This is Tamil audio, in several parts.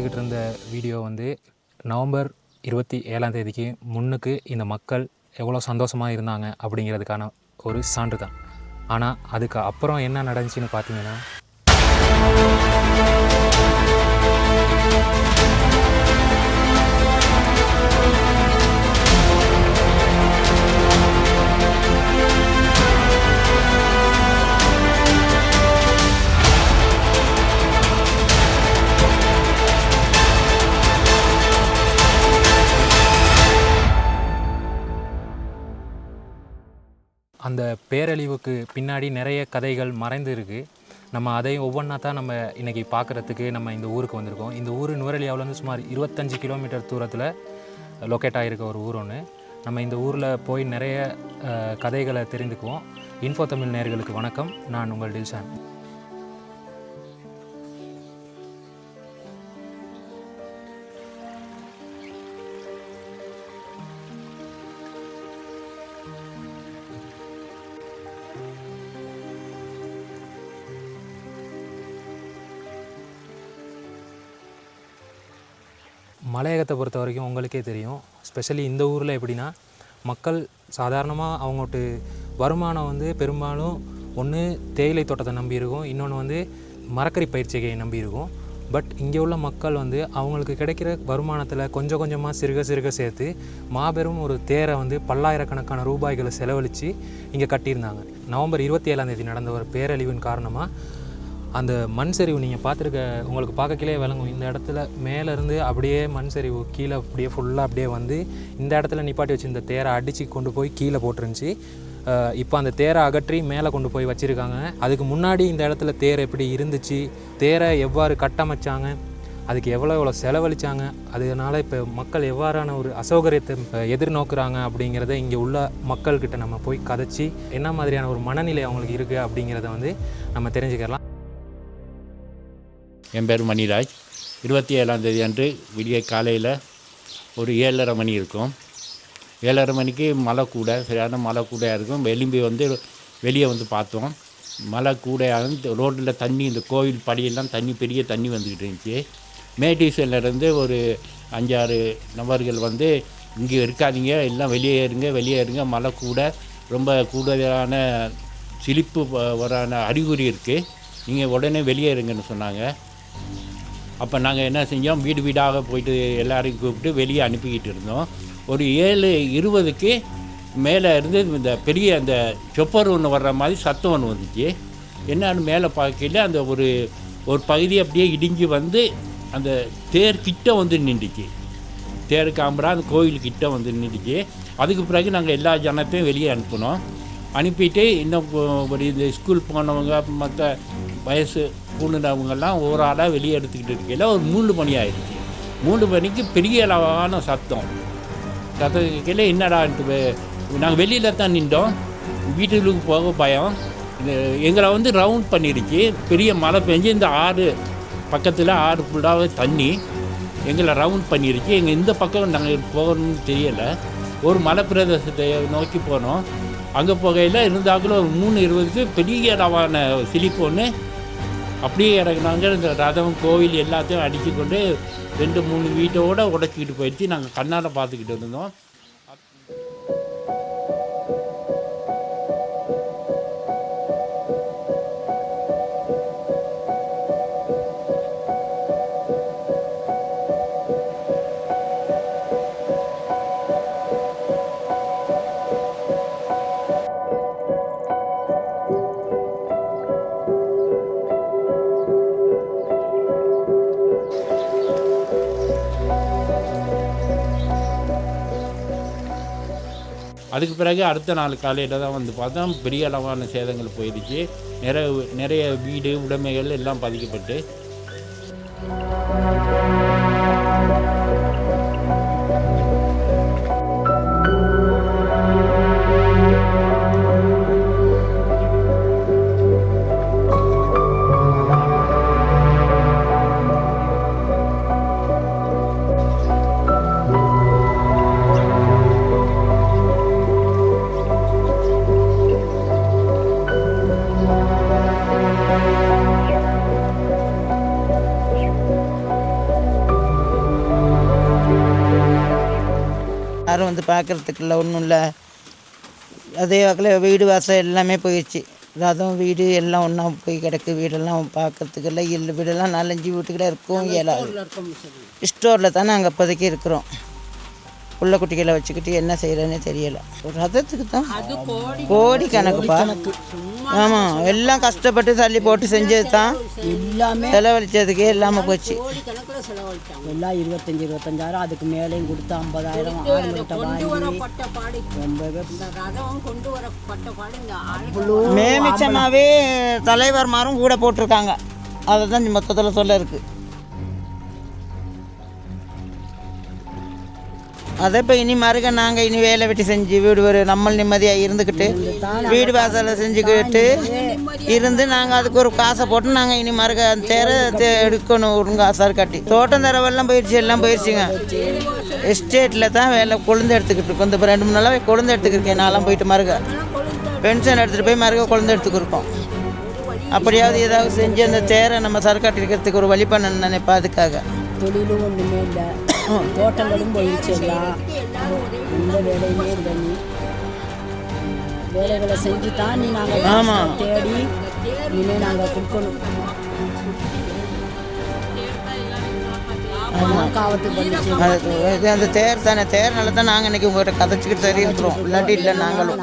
பார்த்துக்கிட்டு இருந்த வீடியோ வந்து நவம்பர் இருபத்தி ஏழாம் தேதிக்கு முன்னுக்கு இந்த மக்கள் எவ்வளோ சந்தோஷமாக இருந்தாங்க அப்படிங்கிறதுக்கான ஒரு சான்று தான் ஆனால் அதுக்கு அப்புறம் என்ன நடந்துச்சுன்னு பார்த்தீங்கன்னா இந்த பேரழிவுக்கு பின்னாடி நிறைய கதைகள் மறைந்து இருக்குது நம்ம அதையும் ஒவ்வொன்றா தான் நம்ம இன்றைக்கி பார்க்குறதுக்கு நம்ம இந்த ஊருக்கு வந்திருக்கோம். இந்த ஊர் நுவரெலியாவிலேருந்து சுமார் இருபத்தஞ்சி கிலோமீட்டர் தூரத்தில் லொக்கேட் ஆகிருக்க ஒரு ஊர் ஒன்று நம்ம இந்த ஊரில் போய் நிறைய கதைகளை தெரிந்துக்குவோம். இன்ஃபோ தமிழ் நேயர்களுக்கு வணக்கம். நான் உங்கள் டில்ஷான். மலையகத்தை பொறுத்த வரைக்கும் உங்களுக்கே தெரியும். ஸ்பெஷலி இந்த ஊரில் எப்படின்னா மக்கள் சாதாரணமாக அவங்கட்டு வருமானம் வந்து பெரும்பாலும் ஒன்று தேயிலை தோட்டத்தை நம்பி இருக்கும் இன்னொன்று வந்து மரக்கறி பயிற்சிகையை நம்பி இருக்கும். பட் இங்கே உள்ள மக்கள் வந்து அவங்களுக்கு கிடைக்கிற வருமானத்தில் கொஞ்சம் கொஞ்சமாக சிறுக சிறுக சேர்த்து மாபெரும் ஒரு தேரை வந்து பல்லாயிரக்கணக்கான ரூபாய்களை செலவழித்து இங்கே கட்டியிருந்தாங்க. நவம்பர் இருபத்தி ஏழாம் தேதி நடந்த ஒரு பேரழிவின் காரணமாக அந்த மண் சரிவு நீங்கள் பார்த்துருக்க உங்களுக்கு பார்க்கக்கிலே விளங்கும். இந்த இடத்துல மேலேருந்து அப்படியே மண் சரிவு கீழே அப்படியே ஃபுல்லாக அப்படியே வந்து இந்த இடத்துல நிப்பாட்டி வச்சு இந்த தேரை அடித்து கொண்டு போய் கீழே போட்டுருந்துச்சு. இப்போ அந்த தேரை அகற்றி மேலே கொண்டு போய் வச்சுருக்காங்க. அதுக்கு முன்னாடி இந்த இடத்துல தேர் எப்படி இருந்துச்சு தேரை எவ்வாறு கட்டமைச்சாங்க அதுக்கு எவ்வளோ எவ்வளோ செலவழிச்சாங்க அதனால இப்போ மக்கள் எவ்வாறான ஒரு அசௌகரியத்தை எதிர்நோக்குறாங்க அப்படிங்கிறத இங்கே உள்ள மக்கள்கிட்ட நம்ம போய் கதைச்சி என்ன மாதிரியான ஒரு மனநிலை அவங்களுக்கு இருக்குது அப்படிங்கிறத வந்து நம்ம தெரிஞ்சுக்கலாம். என் பேர் மணிராஜ் இருபத்தி ஏழாம் தேதி அன்று விடிய காலையில் ஒரு ஏழரை மணி இருக்கும். ஏழரை மணிக்கு மழை கூட சரியான மழை கூடையாக இருக்கும். எலும்பி வந்து வெளியே வந்து பார்த்தோம். மழை கூடையாக ரோட்டில் தண்ணி இந்த கோவில் படியெல்லாம் தண்ணி பெரிய தண்ணி வந்துக்கிட்டு இருந்துச்சு. மேடிசன்லேருந்து ஒரு அஞ்சாறு நபர்கள் வந்து இங்கே இருக்காதீங்க எல்லாம் வெளியே இருங்க வெளியே இருங்க மழை கூட ரொம்ப கூடுதலான சிலிப்பு வரான அறிகுறி இருக்குது நீங்கள் உடனே வெளியே இருங்கன்னு சொன்னாங்க. அப்போ நாங்கள் என்ன செஞ்சோம்? வீடு வீடாக போயிட்டு எல்லாரையும் கூப்பிட்டு வெளியே அனுப்பிக்கிட்டு இருந்தோம். ஒரு ஏழு இருபதுக்கு மேலே இருந்து இந்த பெரிய அந்த சொப்பர் ஒன்று வர்ற மாதிரி சத்தம் ஒன்று வந்துச்சு. என்னன்னு மேலே பார்க்கல. அந்த ஒரு ஒரு பகுதி அப்படியே இடிஞ்சு வந்து அந்த தேர் கிட்ட வந்து நின்றுச்சு. தேர் காம்பரா அந்த கோயில் கிட்ட வந்து நின்றுச்சு. அதுக்கு பிறகு நாங்கள் எல்லா ஜனத்தையும் வெளியே அனுப்பினோம். அனுப்பிட்டு இன்னும் ஒரு இந்த ஸ்கூல் போனவங்க மற்ற வயசு கூடுனவங்கெல்லாம் ஒரு ஆளாக வெளியே எடுத்துக்கிட்டு இருக்கையில் ஒரு மூணு மணி ஆயிடுச்சு. மூணு மணிக்கு பெரிய அளவான சத்தம். சத்தத்துக்கையில் என்னடான்ட்டு நாங்கள் வெளியில் தான் நின்றோம். வீட்டுக்கு போக பயம். எங்களை வந்து ரவுண்ட் பண்ணிடுச்சு. பெரிய மழை பெஞ்சு இந்த ஆறு பக்கத்தில் ஆறு ஃபுல்லாகவே தண்ணி எங்களை ரவுண்ட் பண்ணிருச்சு எங்கள் இந்த பக்கம் நாங்கள் போகணும்னு தெரியலை. ஒரு மலை பிரதேசத்தை நோக்கி போனோம். அங்கே போகையில் இருந்தாக்குள்ள ஒரு மூணு இருபதுக்கு பெரிய அளவான சிலிப்பு ஒன்று அப்படியே இறங்கினாங்க இந்த ரதம் கோவில் எல்லாத்தையும் அடித்து கொண்டு ரெண்டு மூணு வீட்டோட உடச்சிக்கிட்டு போயிடுச்சு. நாங்கள் கண்ணால் பார்த்துக்கிட்டு இருந்தோம். அதுக்கு பிறகு அடுத்த நாள் காலையில் தான் வந்து பார்த்தா பெரிய அளவான சேதங்கள் போயிடுச்சு. நிறைய நிறைய வீடு உடைமைகள் எல்லாம் பாதிக்கப்பட்டு பார்க்குறதுக்கு இல்லை ஒன்றும் இல்லை. அதே வகையில் வீடு வாசல் எல்லாமே போயிடுச்சு ரதம் வீடு எல்லாம் ஒன்றா போய் கிடக்கு. வீடெல்லாம் பார்க்கறதுக்கு இல்லை. இல்லை வீடெல்லாம் நாலஞ்சு வீட்டுக்கிட்ட இருக்கும். இயலாது ஸ்டோரில் தான் நாங்கள் இப்போதைக்கு இருக்கிறோம். புள்ள குட்டிகளை வச்சுக்கிட்டு என்ன செய்கிறேன்னு தெரியலை. ஒரு ரதத்துக்கு தான். கோடி கணக்குப்பா ஆமாம் எல்லாம் கஷ்டப்பட்டு தள்ளி போட்டு செஞ்சது தான். எல்லாமே செலவழிச்சதுக்கே இல்லாமல் போச்சு. எல்லாம் இருபத்தஞ்சி இருபத்தஞ்சாயிரம் அதுக்கு மேலேயும் கொடுத்து ஐம்பதாயிரம் அவ்வளோ மேமிச்சமாகவே தலைவர்மாரும் கூட போட்டிருக்காங்க. அதை தான் மொத்தத்தில் சொல்ல இருக்கு. அதை இப்போ இனி மறுக நாங்கள் இனி வேலை வெட்டி செஞ்சு வீடு ஒரு நம்ம நிம்மதியாக இருந்துக்கிட்டு வீடு வாசலை செஞ்சுக்கிட்டு இருந்து நாங்கள் அதுக்கு ஒரு காசை போட்டு நாங்கள் இனி மறுக அந்த தேரை தே- எடுக்கணும் ஒரு காசார் கட்டி. தோட்டம் தரவெல்லாம் போயிடுச்சு எல்லாம் போயிடுச்சுங்க. எஸ்டேட்டில் தான் வேலை கொழுந்து எடுத்துக்கிட்டு இருக்கோம். இந்த ரெண்டு மூணு நாளாக கொழுந்து எடுத்துக்கிருக்கேன். நான்லாம் போயிட்டு மறுக. பென்ஷன் எடுத்துகிட்டு போய் மறுக கொழுந்து எடுத்துக்கிருக்கோம். அப்படியாவது ஏதாவது செஞ்சு அந்த தேரை நம்ம சரக்காட்டி இருக்கிறதுக்கு ஒரு வழி பண்ணணும்னு நினைப்பா அதுக்காக. தொழிலும் ஒன்றுமே இல்லை. தோட்டங்களும் போயிடுச்சு எல்லாம் எந்த வேலையுமே இல்லை நீ. வேலைகளை செஞ்சு தான் நீ நாங்கள். தேடி இனிமேல் நாங்கள் கொடுக்கணும். அந்த தேர் தானே. தேர்னால தான் நாங்கள் இன்னைக்கு உங்கள்கிட்ட கதைச்சிக்கிட்டு சரி இருக்கிறோம் இல்லாட்டி இல்லை நாங்களும்.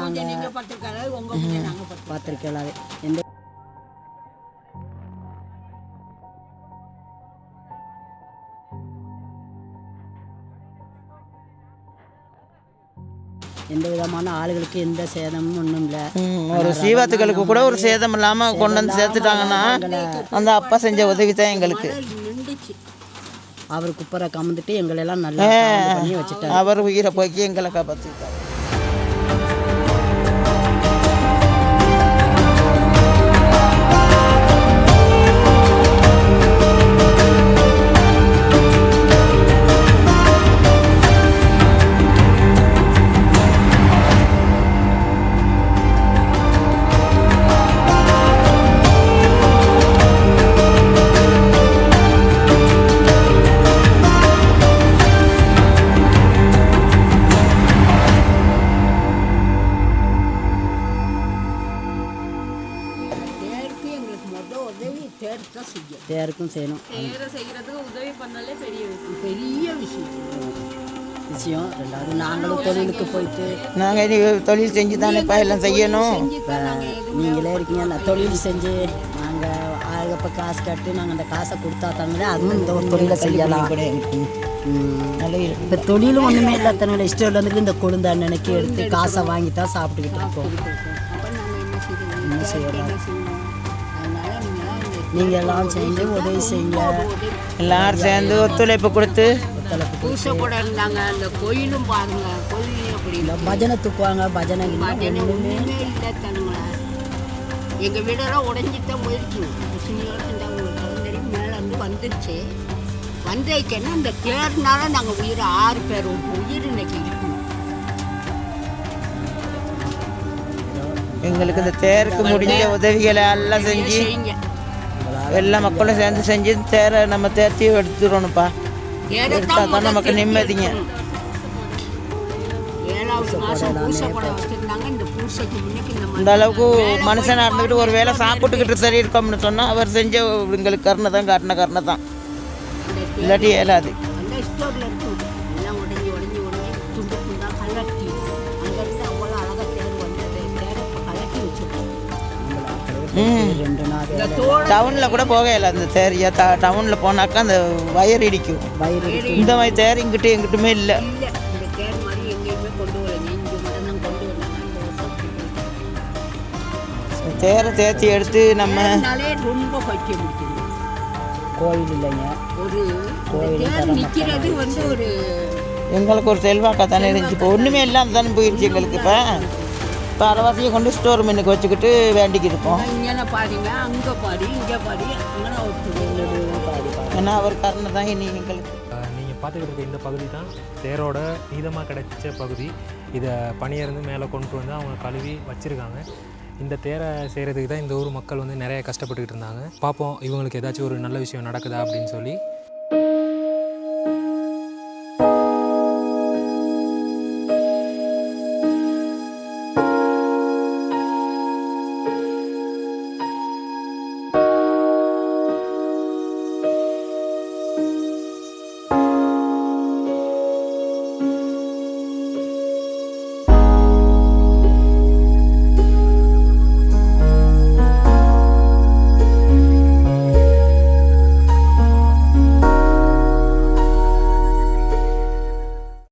பார்த்துருக்கலாவே எந்த எந்த விதமான ஆளுகளுக்கு எந்த சேதமும் ஒன்றும் இல்லை. ஒரு சீவாத்துக்களுக்கு கூட ஒரு சேதம் இல்லாமல் கொண்டு வந்து சேர்த்துட்டாங்கன்னா அந்த அப்பா செஞ்ச உதவி தான் எங்களுக்கு. அவர் குப்பரை கமந்துட்டு எங்களெல்லாம் நல்லா பண்ணி வச்சுட்டார். அவர் உயிரை போக்கி எங்களை காப்பாற்றிட்டார் விஷயம். ரெண்டாவது நாங்களும் தொழிலுக்கு போயிட்டு நாங்கள் இனி தொழில் செஞ்சு தானேப்பா எல்லாம் செய்யணும். இப்போ நீங்களே இருக்கீங்க அந்த தொழில் செஞ்சு நாங்கள் ஆளுகப்ப காசு கட்டி நாங்கள் அந்த காசை கொடுத்தா தாங்களே அதுவும் இந்த ஒரு தொழிலை செய்யலாம். இப்போ தொழிலும் ஒன்றுமே இல்லை தன்னோட இஷ்டம் வந்துட்டு இந்த கொழுந்த அண்ணனுக்கு எடுத்து காசை வாங்கி தான் சாப்பிட்டுக்கிட்டு இருக்கோம் என்ன செய்யலாம்? நீங்கள் எல்லாம் சேர்ந்து உதவி செய்யுங்க. எல்லாரும் சேர்ந்து ஒத்துழைப்பு கொடுத்து ஒத்துழைப்பு பூசை கூட இருந்தாங்க அந்த கோயிலும் பாருங்க கோயில் அப்படி இல்லை பஜனை தூக்குவாங்க பஜனை பஜனை ஒண்ணுமே ஒன்றுமே இல்லை தனுங்கள எங்கள் வீடெல்லாம் உடஞ்சி தான் போயிடுச்சு தெரியும் மேலே வந்து வந்துருச்சு. வந்ததுக்குன்னா அந்த தேர்னால நாங்கள் உயிர் ஆறு பேர் உயிர் இன்னைக்கு எங்களுக்கு இந்த தேருக்கு முடிஞ்ச உதவிகளை எல்லாம் செஞ்சு எல்லா மக்களும் சேர்ந்து செஞ்சு தேரை நம்ம தேர்த்தி எடுத்துடணும்ப்பா. எடுத்தா தான் நமக்கு நிம்மதிங்க. இந்த அளவுக்கு மனுஷனாக இருந்துக்கிட்டு ஒரு வேளை சாப்பிட்டுக்கிட்டு சரி இருக்கோம்னு சொன்னால் அவர் செஞ்ச எங்களுக்கு கருணை தான் காட்டின கருணை தான் இல்லாட்டி இயலாது ரெண்டு நாள். டவுனில் கூட போக இயல அந்த தேர் ட டவுனில் போனாக்கா அந்த வயர் இடிக்கும். வயிறு இந்த மாதிரி தேர் இங்கிட்டு எங்கிட்டுமே இல்லை. தேர் தேர்த்தி எடுத்து நம்ம ரொம்ப கோயில் இல்லைங்க. ஒரு தேர் நிற்கிறது வந்து ஒரு எங்களுக்கு ஒரு செல்வாக்கா தானே இருந்துச்சு. இப்போ ஒன்றுமே இல்லாம தானே போயிடுச்சு எங்களுக்கு இப்போ. இப்போ அரைவாசியை கொண்டு ஸ்டோர் மின்னுக்கு வச்சுக்கிட்டு வேண்டிக்கிட்டு இருப்போம் இங்கே பாருங்க அங்கே பாரு இங்கே ஒரு ஏன்னா அவர் கருணை தான் இனி எங்களுக்கு. நீங்கள் பார்த்துக்கிட்டு இருக்க இந்த பகுதி தான் தேரோட மீதமாக கிடைச்ச பகுதி. இதை பனியிருந்து மேலே கொண்டு வந்து அவங்க கழுவி வச்சுருக்காங்க. இந்த தேரை செய்கிறதுக்கு தான் இந்த ஊர் மக்கள் வந்து நிறைய கஷ்டப்பட்டுக்கிட்டு இருந்தாங்க. பார்ப்போம் இவங்களுக்கு ஏதாச்சும் ஒரு நல்ல விஷயம் நடக்குதா அப்படின்னு சொல்லி.